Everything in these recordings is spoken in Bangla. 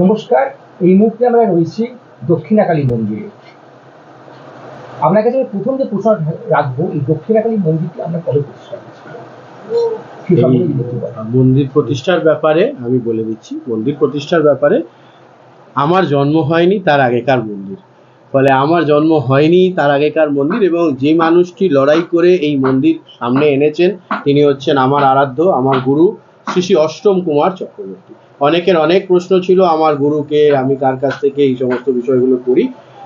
নমস্কার এই মুহূর্তে আমরা রয়েছি দক্ষিণাকালী মন্দিরে। আপনার কাছে প্রথম যে প্রশ্ন রাখব এই দক্ষিণাকালী মন্দিরটি আমরা কবে প্রতিষ্ঠা। মন্দির প্রতিষ্ঠার ব্যাপারে আমি বলে দিচ্ছি মন্দির প্রতিষ্ঠার ব্যাপারে আমার জন্ম হয়নি তার আগেকার মন্দির। ফলে আমার জন্ম হয়নি তার আগেকার মন্দির এবং যে মানুষটি লড়াই করে এই মন্দির সামনে এনেছেন তিনি হচ্ছেন আমার আরাধ্য আমার গুরু শ্রী শ্রী অষ্টম কুমার চক্রবর্তী। অনেকের অনেক প্রশ্ন ছিল আমার গুরুকে, আমি কার কাছ থেকে এই সমস্ত বিষয়গুলো করি।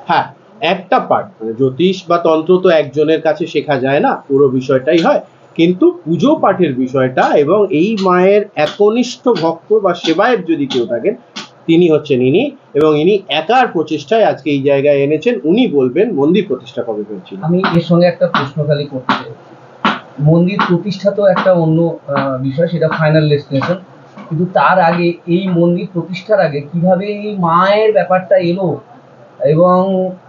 হ্যাঁ একটা পার্ট মানে জ্যোতিষ বা তন্ত্র তো একজনের কাছে শেখা যায় না, পুরো বিষয়টাই হয়। কিন্তু পুজো পাঠের বিষয়টা এবং এই মায়ের একনিষ্ঠ ভক্ত বা সেবায়ের যদি কেউ থাকেন, তিনি হচ্ছেন ইনি এবং ইনি একার প্রচেষ্টায় আজকে এই জায়গায় এনেছেন। উনি বলবেন, মন্দির প্রতিষ্ঠা কবে হয়েছিল? আমি এর সঙ্গে একটা প্রশ্ন খালি করতে চাই। মন্দির প্রতিষ্ঠা তো একটা অন্য বিষয়, সেটা ফাইনাল ডেস্টিনেশন কিন্তু তার আগে এই মন্দির প্রতিষ্ঠার আগে কীভাবে এই মায়ের ব্যাপারটা এলো এবং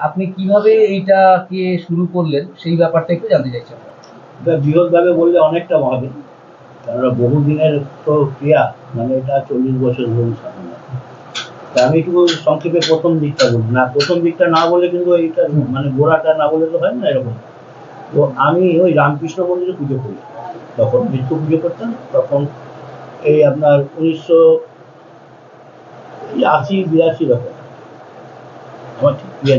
আপনি কীভাবে এইটাকে শুরু করলেন, সেই ব্যাপারটা একটু জানতে চাইছেন বৃহৎভাবে বললে অনেকটা হবে কেননা বহুদিনের তো ক্রিয়া মানে এটা চল্লিশ বছর ধরুন সামনে আমি একটু সংক্ষেপে প্রথম দিকটা বলি। না, প্রথম দিকটা না বলে কিন্তু এইটা মানে গোড়াটা না বলে তো হয় না এরকম। তো আমি ওই রামকৃষ্ণ মন্দিরে পুজো করি। তখন নিত্য পুজো করতাম তখন এই আপনার উনিশশো আশি, বিরাশি রকম আমার ঠিক ইয়ে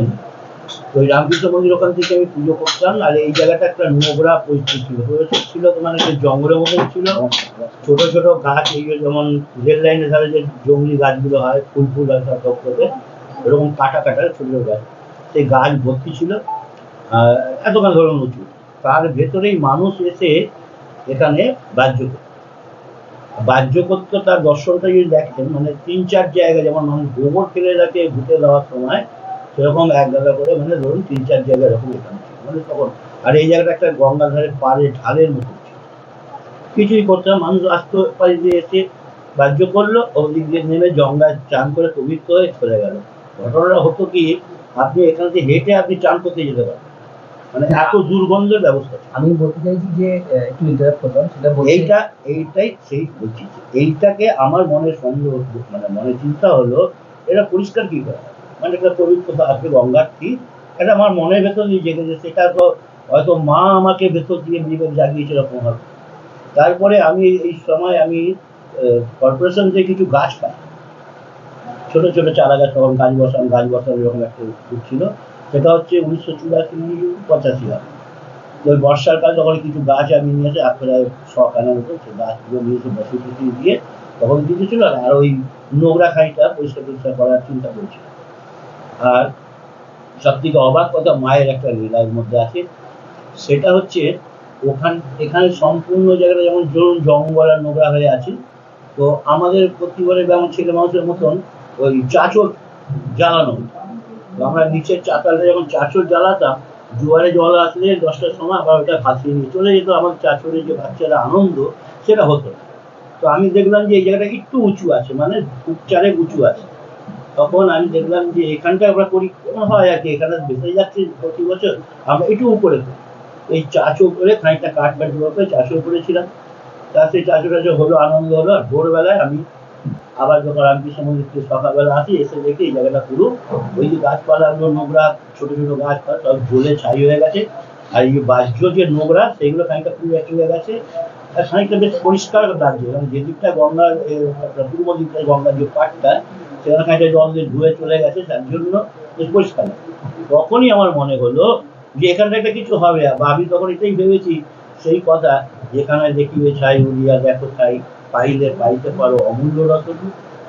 তো ওই রামকৃষ্ণ মন্দির ওখান থেকে আমি পুজো করতাম, আর এই জায়গাটা একটা নোংরা পরিস্থিতি ছিল। ছিল তো মানে একটা জঙ্গলের মতন ছিল। ছোট ছোট গাছ, এই যেমন রেল লাইনের ধারে যে জঙ্গলি গাছগুলো হয়, ফুল ফুল আছে টপটপে এরকম কাটা কাটা ছোট ছোট গাছ। সেই গাছ ভর্তি ছিল। এতখান ধরুন উঁচু। তার ভেতরেই মানুষ এসে এখানে বাহ্য করত। বাহ্য করত তার দর্শনটা যদি দেখেন মানে তিন চার জায়গা যেমন মানুষ গোবর ফেলে রাখে ঘুটে দেওয়ার সময় সেরকম এক জায়গা করে মানে ধরুন তিন চার জায়গা এরকম এখানে মানে তখন আর এই জায়গাটা একটা গঙ্গার ধারে পাড়ে ঢালের মতো কিছুই করতে না, মানুষ আসতো পাড়ি দিয়ে এসে বাহ্য করল ওদিক দিয়ে নেমে জঙ্গায় চান করে পবিত্র হয়ে চলে গেল। ঘটনাটা হতো কি আপনি এখান থেকে হেঁটে আপনি চান করতে যেতে পারেন মানে এত দুর্গন্ধের ব্যবস্থা। আমি বলতে চাইছি যে একটু ইন্টারাপ্ট করলাম সেটা এইটা এইটাই সেই বলছি এইটাকে আমার মনে সন্দেহ মানে মনে চিন্তা হলো এটা পরিষ্কার কি করে? মানে একটা পবিত্রতা আছে গঙ্গার ঠিক এটা আমার মনের ভেতর দিয়ে জেগেছে সেটা তো হয়তো মা আমাকে ভেতর দিয়ে বিবেক জাগিয়েছে এরকম হবে। তারপরে আমি এই সময় আমি কর্পোরেশন থেকে কিছু গাছ পাই। ছোট ছোট চারা গাছ তখন গাছ বসান গাছ বসানো এরকম একটা ছিল। সেটা হচ্ছে উনিশশো চুরাশি পঁচাশি হবে ওই বর্ষার কাল তখন কিছু গাছ আমি নিয়ে এসে আপনারা শখ আনার মতো, সেই গাছগুলো নিয়ে এসে বসে টসে দিয়ে তখন কিছু ছিল না, আর ওই নোংরা খাইটা পরিষ্কার পরিষ্কার করার চিন্তা করেছিল। আর সব থেকে অবাক কথা, মায়ের একটা লীলার মধ্যে আছে। সেটা হচ্ছে ওখান, এখানে সম্পূর্ণ জায়গাটা যেমন ধরুন জঙ্গল আর নোংরা হয়ে আছে, তো আমাদের প্রতিবারের যেমন ছেলে মানুষের মতন ওই চাচর জ্বালানো হতো। আমরা নিচের চাতালে যখন চাচর জ্বালাতাম জোয়ারে জল আসলে দশটার সময় আবার ওটা ভাসিয়ে নিয়ে চলে যেত। আমার চাচরের যে বাচ্চারা আনন্দ, সেটা হতো তো আমি দেখলাম যে এই জায়গাটা একটু উঁচু আছে মানে চারেক উঁচু আছে। তখন আমি দেখলাম যে এখানটা আমরা করি হয় আর কি, এখানে বেঁচে যাচ্ছে প্রতি বছর, আমরা একটু উপরে। এই চাচো করে খানিকটা কাঠ কাঠ করে চাচো করেছিলাম তা সেই টাচো হলো, আনন্দ হলো, আর ভোরবেলায় আমি আবার যখন রামকৃষ্ণ মন্দির সকালবেলা আসি, এসে দেখি এই জায়গাটা পুরো ওই যে গাছপালাগুলো নোংরা, ছোট ছোট গাছপালা, সব জ্বলে ছাই হয়ে গেছে। আর এই বাহ্য যে নোংরা, সেগুলো খানিকটা পুরো একটু হয়ে গেছে। আর খানিকটা বেশ পরিষ্কার লাগছে কারণ যে দিকটা গঙ্গার পূর্ব দিকটায় গঙ্গার যে পাটটা, সেখানে খানিকটা জল দিয়ে ধুয়ে চলে গেছে তার জন্য বেশ পরিষ্কার। তখনই আমার মনে হলো যে এখানটা একটা কিছু হবে বা আমি তখন এটাই ভেবেছি, সেই কথা, যেখানে দেখিবে ছাই, উড়িয়া দেখো ছাই পাইলে পাইতে পারো অমূল্য রতন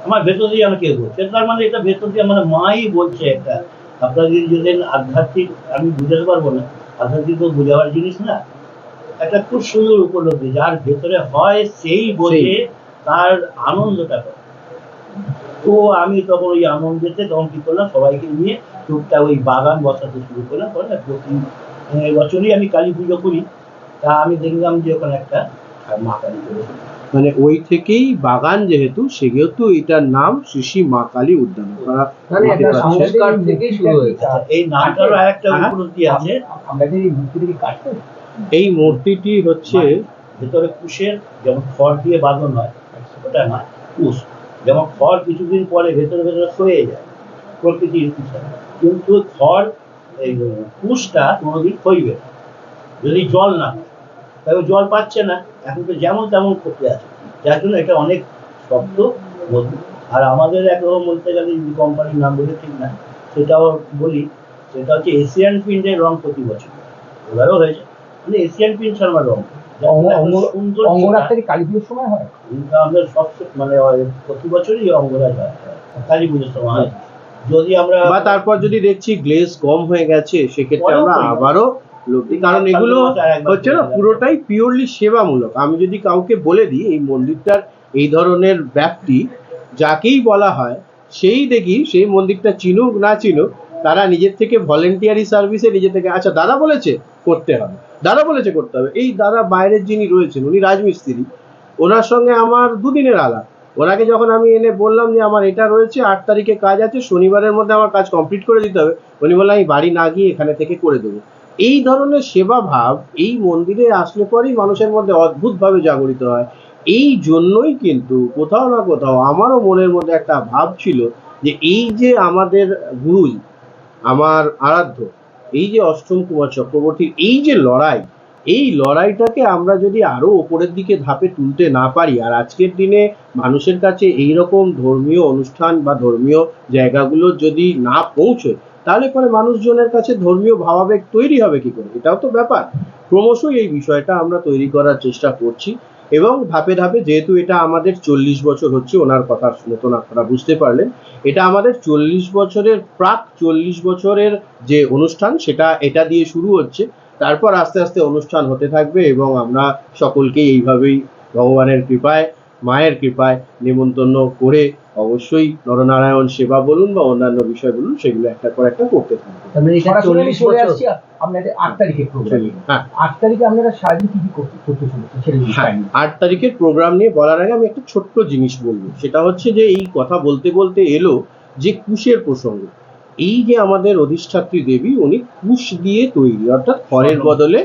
আমার ভেতর দিয়ে আমাকে বলছে তার মানে এটা ভেতর দিয়ে মানে মাই বলছে একটা। আপনারা যদি যদি আধ্যাত্মিক আমি বুঝাতে পারব না। আধ্যাত্মিক তো বোঝাবার জিনিস না। একটা খুব সুন্দর উপলব্ধি যার ভেতরে হয় সেই বোঝে তার আনন্দটা করে। তো আমি তখন ওই আনন্দেতে তখন কি করলাম সবাইকে নিয়ে টুকটাক ওই বাগান বসাতে শুরু করলাম। করে না প্রতি বছরই আমি কালী পুজো করি। তা আমি দেখলাম যে ওখানে একটা মা কালী পুজো মানে ওই থেকেই বাগান যেহেতু সেহেতু এটার নাম শ্রী মা কালী উদ্যান। মানে দেখতে একটা পাচ্ছেন। সংস্কার থেকেই শুরু হয়েছে। আচ্ছা, এই নামটারও একটা হ্যাঁ। উপলব্ধি আছে। আমরা কাটতে এই মূর্তিটি হচ্ছে ভেতরে কুশের যেমন খড় দিয়ে বাঁধানো হয় ওটা নয় কুশ। যেমন খড় কিছুদিন পরে ভেতরে ভেতরে সয়ে যায় প্রকৃতির কিন্তু খড় এই কুশটা কোনোদিন ক্ষইবে যদি জল না হয় তবে জল পাচ্ছে না। এখন তো যেমন তেমন করতে আছে। যার জন্য এটা অনেক শক্ত মজবুত আর আমাদের একরকম বলতে গেলে কোম্পানির নাম বলে ঠিক না সেটাও বলি সেটা হচ্ছে এশিয়ান পেন্টের রং প্রতি বছর। এবারও হয়েছে। মানে এশিয়ান পেন্ট শর্মা রং। কালী পুজোর সময় হয়? আমাদের সব মানে প্রতি বছরই অঙ্গরাজ হয়। কালী পুজোর সময় হয়। যদি আমরা বা তারপর যদি দেখছি গ্লেজ কম হয়ে গেছে সেক্ষেত্রে আমরা আবারও কারণ এগুলো হচ্ছে না পুরোটাই পিওরলি সেবামূলক। আমি যদি কাউকে বলে দিই এই মন্দিরটার এই ধরনের ব্যাপ্তি যাকেই বলা হয় সেই দেখি সেই মন্দিরটা চিনুক না চিনুক তারা নিজের থেকে ভলেন্টিয়ারি সার্ভিসে নিজে থেকে আচ্ছা দাদা বলেছে করতে হবে। দাদা বলেছে করতে হবে। এই দাদা বাইরের যিনি রয়েছেন উনি রাজমিস্ত্রি ওনার সঙ্গে আমার দুদিনের আলাপ। ওনাকে যখন আমি এনে বললাম যে আমার এটা রয়েছে আট তারিখে কাজ আছে শনিবারের মধ্যে আমার কাজ কমপ্লিট করে দিতে হবে উনি বললেন আমি বাড়ি না গিয়ে এখানে থেকে করে দেবো। এই ধরনের সেবা ভাব এই মন্দিরে আসলে পরেই মানুষের মধ্যে অদ্ভুতভাবে জাগরিত হয়। এই জন্যই কিন্তু কোথাও না কোথাও আমারও মনের মধ্যে একটা ভাব ছিল যে এই যে আমাদের গুরুই, আমার আরাধ্য, এই যে অষ্টম কুমার চক্রবর্তীর এই যে লড়াই, এই লড়াইটাকে আমরা যদি আরও ওপরের দিকে ধাপে তুলতে না পারি, আর আজকের দিনে মানুষের কাছে এই রকম ধর্মীয় অনুষ্ঠান বা ধর্মীয় জায়গাগুলো যদি না পৌঁছয় তাহলে পরে মানুষজনের কাছে ধর্মীয় ভাবাবেগ তৈরি হবে কি করে? এটাও তো ব্যাপার। ক্রমশই এই বিষয়টা আমরা তৈরি করার চেষ্টা করছি এবং ধাপে ধাপে যেহেতু এটা আমাদের চল্লিশ বছর হচ্ছে, ওনার কথা মতন আপনারা বুঝতে পারলেন, এটা আমাদের চল্লিশ বছরের প্রাক চল্লিশ বছরের যে অনুষ্ঠান, সেটা এটা দিয়ে শুরু হচ্ছে। তারপর আস্তে আস্তে অনুষ্ঠান হতে থাকবে এবং আমরা সকলকেই এইভাবেই ভগবানের কৃপায় মায়ের কৃপায় নেমন্তন্ন করে অবশ্যই নরনারায়ণ সেবা বলুন বা অন্যান্য বিষয় বলুন সেগুলো একটা পর একটা করতে মানে হ্যাঁ হ্যাঁ। আট তারিখের প্রোগ্রাম নিয়ে বলার আগে আমি একটা ছোট্ট জিনিস বলব। সেটা হচ্ছে যে এই কথা বলতে বলতে এলো যে কুশের প্রসঙ্গ। এই যে আমাদের অধিষ্ঠাত্রী দেবী উনি কুশ দিয়ে তৈরি অর্থাৎ খড়ের বদলে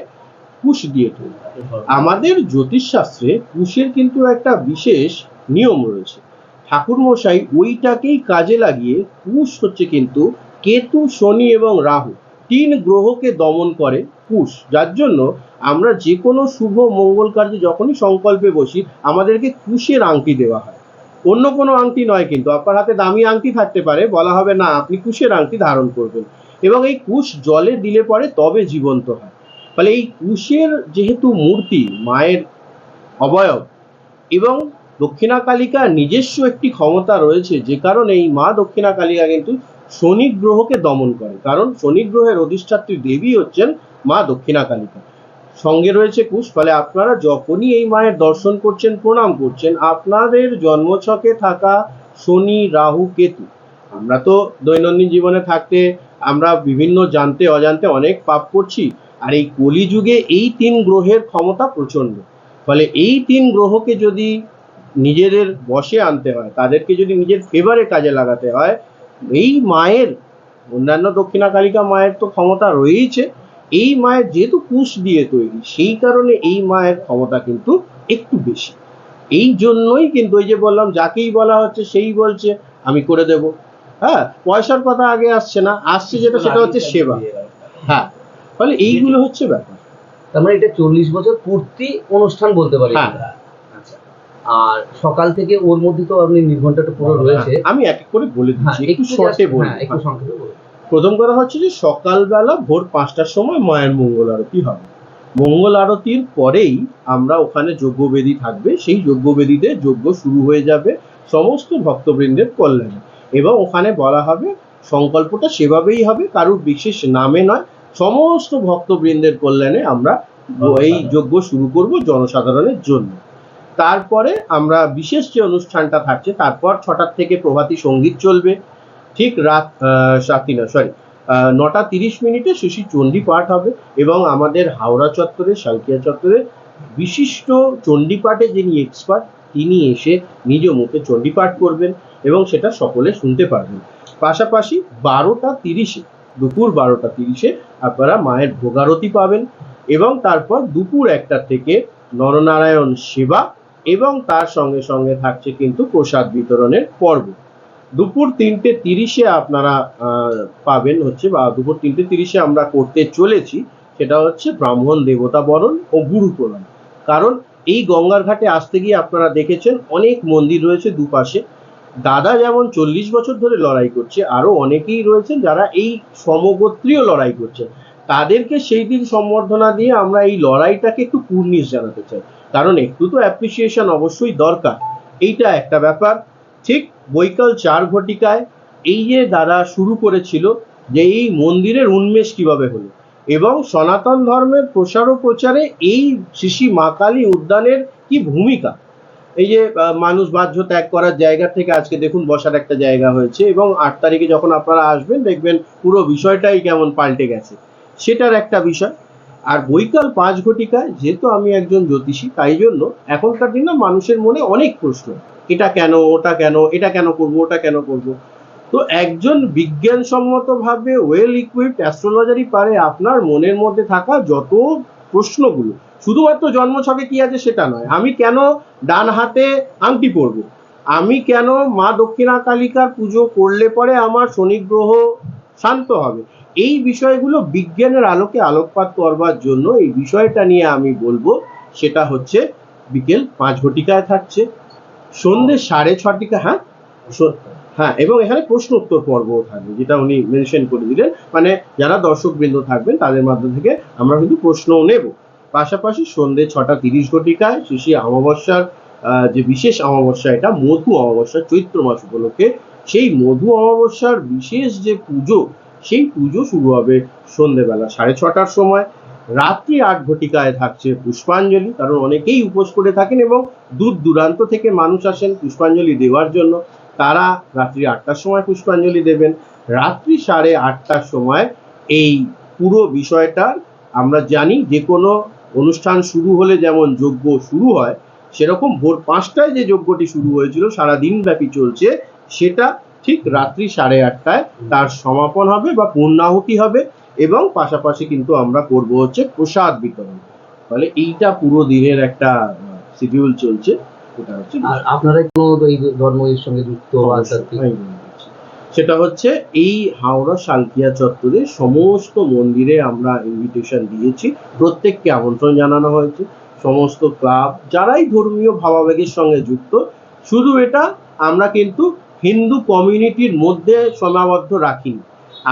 কুশ দিয়ে তৈরি আমাদের জ্যোতিষশাস্ত্রে কুশের কিন্তু একটা বিশেষ নিয়ম রয়েছে। ঠাকুরমশাই ওইটাকেই কাজে লাগিয়ে কুশ হচ্ছে কিন্তু কেতু, শনি এবং রাহু তিন গ্রহকে দমন করে কুশ। যার জন্য আমরা যে কোনো শুভ মঙ্গল কার্যে যখনই সংকল্পে বসি, আমাদেরকে কুশের আংটি দেওয়া হয়। অন্য কোনো আংটি নয় কিন্তু, আপনার হাতে দামি আংটি থাকতে পারে, বলা হবে না, আপনি কুশের আংটি ধারণ করবেন। এবং এই কুশ জলে দিলে পরে তবে জীবন্ত হয়। ফলে এই কুশের যেহেতু মূর্তি, মায়ের অবয়ব এবং দক্ষিণা কালিকার নিজস্ব একটি ক্ষমতা রয়েছে, যে কারণে এই মা দক্ষিণা কালিকা কিন্তু শনি গ্রহকে দমন করে। কারণ শনি গ্রহের অধিষ্ঠাত্রী দেবী হচ্ছেন মা দক্ষিণা কালিকা সঙ্গে রয়েছে কুশ, ফলে আপনারা যখনই এই মায়ের দর্শন করছেন, প্রণাম করছেন, আপনাদের জন্মছকে থাকা শনি, রাহু, কেতু। আমরা তো দৈনন্দিন জীবনে থাকতে আমরা বিভিন্ন জানতে অজান্তে অনেক পাপ করছি। আর এই কলিযুগে এই তিন গ্রহের ক্ষমতা প্রচণ্ড ফলে এই তিন গ্রহকে যদি নিজেদের বশে আনতে হয়, তাদেরকে যদি নিজের ফেভারে কাজে লাগাতে হয়, এই মায়ের, অন্যান্য দক্ষিণা কালিকা মায়ের তো ক্ষমতা রয়েইছে, এই মায়ের যেহেতু কুশ দিয়ে তৈরি, সেই কারণে এই মায়ের ক্ষমতা কিন্তু একটু বেশি। এই জন্যই কিন্তু ওই যে বললাম, যাকেই বলা হচ্ছে সেই বলছে, আমি করে দেব। হ্যাঁ পয়সার কথা আগে আসছে না, আসছে যেটা, সেটা হচ্ছে সেবা। হ্যাঁ ফলে এইগুলো হচ্ছে ব্যাপার। তার মানে এটা চল্লিশ বছর পূর্তি অনুষ্ঠান বলতে পারি হ্যাঁ। আচ্ছা। আর সকাল থেকে ওর মধ্যে তো আপনি নির্ঘণ্টাটা পুরো রয়েছে। হ্যাঁ, আমি এক করে বলে হ্যাঁ দিচ্ছি একটু শর্টে হ্যাঁ, একটু সংক্ষেপে। প্রথম কথা হচ্ছে যে সকালবেলা ভোর পাঁচটার সময় মায়ের মঙ্গল আরতি হবে। মঙ্গল আরতির পরেই আমরা ওখানে যজ্ঞবেদী থাকবে। সেই যজ্ঞবেদীতে যজ্ঞ শুরু হয়ে যাবে সমস্ত ভক্তবৃন্দের কল্যাণে। এবং ওখানে বলা হবে সংকল্পটা সেভাবেই হবে কারুর বিশেষ নামে নয় সমস্ত ভক্তবৃন্দের কল্যাণে আমরা এই যজ্ঞ শুরু করব জনসাধারণের জন্য। তারপরে আমরা বিশেষ যে অনুষ্ঠানটা থাকছে তারপর ছটার থেকে প্রভাতী সংগীত চলবে। ঠিক রাত আহ, সাতই না সরি নটা তিরিশ মিনিটে শিশি চণ্ডী পাঠ হবে এবং আমাদের হাওড়া চত্বরে সালকিয়া চত্বরে বিশিষ্ট চণ্ডী পাঠে যিনি এক্সপার্ট তিনি এসে নিজ মুখে চণ্ডী পাঠ করবেন এবং সেটা সকলে শুনতে পারবেন। পাশাপাশি বারোটা তিরিশে দুপুর বারোটা তিরিশে আপনারা মায়ের ভোগারতি পাবেন এবং তারপর দুপুর একটা থেকে নরনারায়ণ সেবা এবং তার সঙ্গে সঙ্গে থাকছে কিন্তু প্রসাদ বিতরণের পর্ব। দুপুর তিনটে তিরিশে আপনারা পাবেন হচ্ছে বা দুপুর তিনটে তিরিশে আমরা করতে চলেছি সেটা হচ্ছে ব্রাহ্মণ দেবতা বরণ ও গুরু প্রণাম। কারণ এই গঙ্গার ঘাটে আসতে গিয়ে আপনারা দেখেছেন অনেক মন্দির রয়েছে দুপাশে। দাদা যেমন চল্লিশ বছর ধরে লড়াই করছে, আরও অনেকেই রয়েছেন যারা এই সমগোত্রীয় লড়াই করছে। তাদেরকে সেই দিন সম্বর্ধনা দিয়ে আমরা এই লড়াইটাকে একটু কুর্নিশ জানাতে চাই। কারণ একটু তো অ্যাপ্রিসিয়েশন অবশ্যই দরকার। এইটা একটা ব্যাপার। ঠিক বৈকাল চার ঘটিকায় এই যে দাদা শুরু করেছিল যে এই মন্দিরের উন্মেষ কীভাবে হলো এবং সনাতন ধর্মের প্রসার ও প্রচারে এই শিশি মা কালী উদ্যানের কি ভূমিকা? এই যে মানুষ বাহ্য ত্যাগ করার জায়গা থেকে আজকে দেখুন বসার একটা জায়গা হয়েছে এবং আট তারিখে যখন আপনারা আসবেন, দেখবেন পুরো বিষয়টাই কেমন পাল্টে গেছে। সেটার একটা বিষয়, আর বৈকাল পাঁচ ঘটিকায় যেহেতু আমি একজন জ্যোতিষী, তাই জন্য এখনকার দিনে মানুষের মনে অনেক প্রশ্ন, এটা কেন, ওটা কেন, এটা কেন করব, ওটা কেন করব? তো একজন বিজ্ঞানসম্মতভাবে ওয়েল ইকুইপড অ্যাস্ট্রোলজারই পারে আপনার মনের মধ্যে থাকা যত প্রশ্নগুলো শুধুমাত্র জন্মছকে কি আছে সেটা নয়। আমি কেন ডান হাতে আংটি পরব? আমি কেন মা দক্ষিণা কালিকার পুজো করলে পরে আমার শনি গ্রহ শান্ত হবে? এই বিষয়গুলো বিজ্ঞানের আলোকে আলোকপাত করবার জন্য এই বিষয়টা নিয়ে আমি বলব। সেটা হচ্ছে বিকেল পাঁচ ঘটিকায় থাকছে। সন্ধ্যে সাড়ে ছটিকা হ্যাঁ? হ্যাঁ এবং এখানে প্রশ্ন উত্তর পর্বও থাকবে যেটা উনি মেনশন করে দিলেন। মানে যারা দর্শকবৃন্দ থাকবেন তাদের মাধ্যম থেকে আমরা কিন্তু প্রশ্নও নেব। পাশাপাশি সন্ধ্যে ছটা তিরিশ ঘটিকায় শিশি অমাবস্যার যে বিশেষ অমাবস্যা এটা, মধু অমাবস্যা চৈত্র মাস উপলক্ষে, সেই মধু অমাবস্যার বিশেষ যে পুজো, সেই পুজো শুরু হবে সন্ধেবেলা সাড়ে ছটার সময়। রাত্রি আট ঘটিকায় থাকছে পুষ্পাঞ্জলি, কারণ অনেকেই উপোস করে থাকেন এবং দূর দূরান্ত থেকে মানুষ আসেন পুষ্পাঞ্জলি দেওয়ার জন্য। তারা রাত্রি আটটার সময় পুষ্পাঞ্জলি দেবেন। রাত্রি সাড়ে আটটার সময় এই পুরো বিষয়টার আমরা জানি যে কোনো অনুষ্ঠান শুরু হলে যেমন যজ্ঞ শুরু হয় সেরকম ভোর পাঁচটায় যে যজ্ঞটি শুরু হয়েছিল সারা দিন ব্যাপী চলছে সেটা ঠিক রাত্রি সাড়ে আটটায় তার সমাপন হবে বা পূর্ণাহুতি হবে এবং পাশাপাশি কিন্তু আমরা করব হচ্ছে প্রসাদ বিতরণ ফলে এইটা পুরো দিনের একটা শিডিউল চলছে এটা হচ্ছে আর আপনারা কোনো এই ধর্মের সঙ্গে যুক্ত আধ্যাত্মিক দিচ্ছি। সেটা হচ্ছে এই হাওড়া শালকিয়া চত্বরে সমস্ত মন্দিরে আমরা ইনভিটেশন দিয়েছি। প্রত্যেককে আমন্ত্রণ জানানো হয়েছে। সমস্ত ক্লাব যারাই ধর্মীয় ভাবাবেগের সঙ্গে যুক্ত শুধু এটা আমরা কিন্তু হিন্দু কমিউনিটির মধ্যে সীমাবদ্ধ রাখিনি।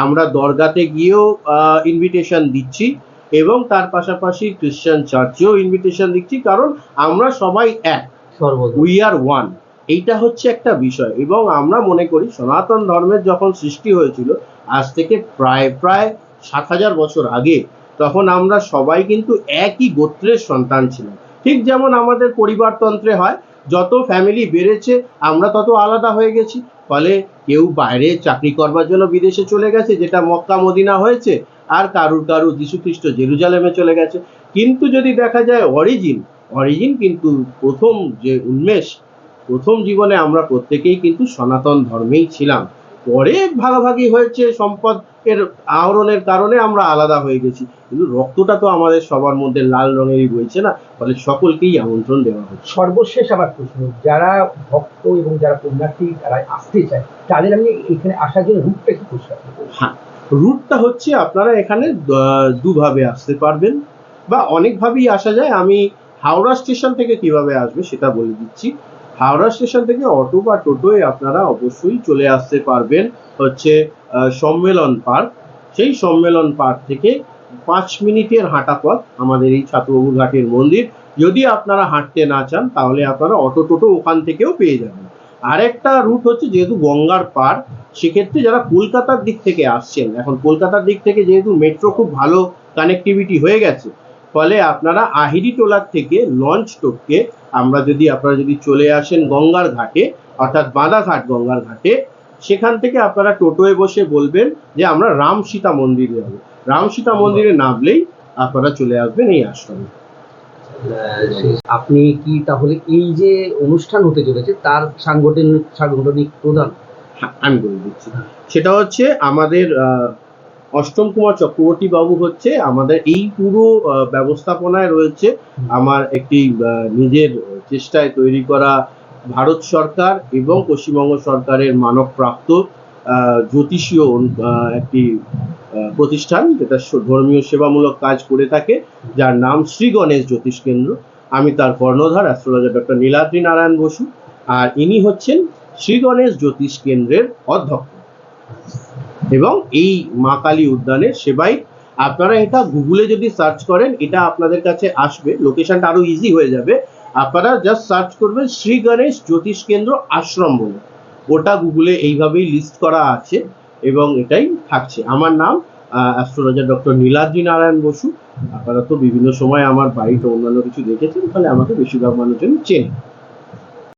আমরা দরগাতে গিয়েও ইনভিটেশন দিচ্ছি এবং তার পাশাপাশি খ্রিস্টান চার্চেও ইনভিটেশন দিচ্ছি। কারণ আমরা সবাই এক। উই আর ওয়ান এইটা হচ্ছে একটা বিষয়। এবং আমরা মনে করি সনাতন ধর্মের যখন সৃষ্টি হয়েছিল, আজ থেকে প্রায় প্রায় সাত হাজার বছর আগে, তখন আমরা সবাই কিন্তু একই গোত্রের সন্তান ছিলাম। ঠিক যেমন আমাদের পরিবারতন্ত্রে হয়, যত ফ্যামিলি বেড়েছে, আমরা তত আলাদা হয়ে গেছি। ফলে কেউ বাইরে চাকরি করবার জন্য বিদেশে চলে গেছে, যেটা মক্কা, মদিনা হয়েছে, আর কারুর কারুর যীশুখ্রিস্ট জেরুজালেমে চলে গেছে। কিন্তু যদি দেখা যায় অরিজিন অরিজিন কিন্তু প্রথম যে উন্মেষ প্রথম জীবনে আমরা প্রত্যেকেই কিন্তু সনাতন ধর্মেই ছিলাম। পরে ভাগাভাগি হয়েছে সম্পদ এর আহরণের কারণে আমরা আলাদা হয়ে গেছি। কিন্তু রক্তটা তো আমাদের সবার মধ্যে লাল রঙেরই বইছে না? ফলে সকলকেই আমন্ত্রণ দেওয়া হচ্ছে। সর্বশেষ আমার প্রশ্ন যারা ভক্ত এবং যারা পুণ্যার্থী তারা আসতে চায় তাদের আমি এখানে আসার জন্য রুটটা কি করতে হ্যাঁ রুটটা হচ্ছে আপনারা এখানে দুভাবে আসতে পারবেন বা অনেকভাবেই আসা যায়। আমি হাওড়া স্টেশন থেকে কীভাবে আসবে সেটা বলে দিচ্ছি। হাওড়া স্টেশন থেকে অটো বা টোটোয় আপনারা অবশ্যই চলে আসতে পারবেন হচ্ছে সম্মেলন পার্ক। সেই সম্মেলন পার্ক থেকে পাঁচ মিনিটের হাঁটা পথ আমাদের এই ছাত্রবাবু ঘাটের মন্দির। যদি আপনারা হাঁটতে না চান, তাহলে আপনারা অটো টোটো ওখান থেকেও পেয়ে যাবেন। আরেকটা রুট হচ্ছে যেহেতু গঙ্গার পার, সেক্ষেত্রে যারা কলকাতার দিক থেকে আসছেন, এখন কলকাতার দিক থেকে যেহেতু মেট্রো খুব ভালো কানেক্টিভিটি হয়ে গেছে, ফলে আপনারা আহিরি টোলার থেকে লঞ্চ টোপকে আমরা যদি আপনারা যদি চলে আসেন গঙ্গার ঘাটে অর্থাৎ বাঁধাঘাট গঙ্গার ঘাটে সেখান থেকে আপনারা টোটোয় বসে বলবেন যে আমরা রাম সীতা মন্দিরে যাব। রাম সীতা মন্দিরে নামলেই আপনারা চলে আসবেন এই আশ্রমে। আপনি কি তাহলে এই যে অনুষ্ঠান হতে চলেছে তার সাংগঠনিক সাংগঠনিক প্রধান? হ্যাঁ, আমি বলে দিচ্ছি। সেটা হচ্ছে আমাদের আহ, অষ্টম কুমার চক্রবর্তী বাবু হচ্ছে আমাদের এই পুরো ব্যবস্থাপনায় রয়েছে আমার একটি নিজের চেষ্টায় তৈরি করা ভারত সরকার এবং পশ্চিমবঙ্গ সরকারের মানবপ্রাপ্ত জ্যোতিষীয় একটি প্রতিষ্ঠান যেটা ধর্মীয় সেবামূলক কাজ করে থাকে যার নাম শ্রী গণেশ জ্যোতিষ কেন্দ্র। আমি তার কর্ণধার অ্যাস্ট্রোলজার ডক্টর নীলাদ্রি নারায়ণ বসু। আর ইনি হচ্ছেন শ্রী গণেশ জ্যোতিষ কেন্দ্রের অধ্যক্ষ। এবং এই মা কালী উদ্যানের সেবাই আপনারা এটা গুগলে যদি সার্চ করেন, এটা আপনাদের কাছে আসবে। লোকেশনটা আরও ইজি হয়ে যাবে। আপনারা জাস্ট সার্চ করবেন শ্রী গণেশ জ্যোতিষ কেন্দ্র আশ্রম বলে। ওটা গুগলে এইভাবেই লিস্ট করা আছে এবং এটাই থাকছে। আমার নাম অ্যাস্ট্রোলজার ডক্টর নীলাদ্রি নারায়ণ বসু। আপনারা তো বিভিন্ন সময় আমার বাড়িতে অন্যান্য কিছু দেখেছেন, তাহলে আমাকে বেশিরভাগ মানুষজন চেন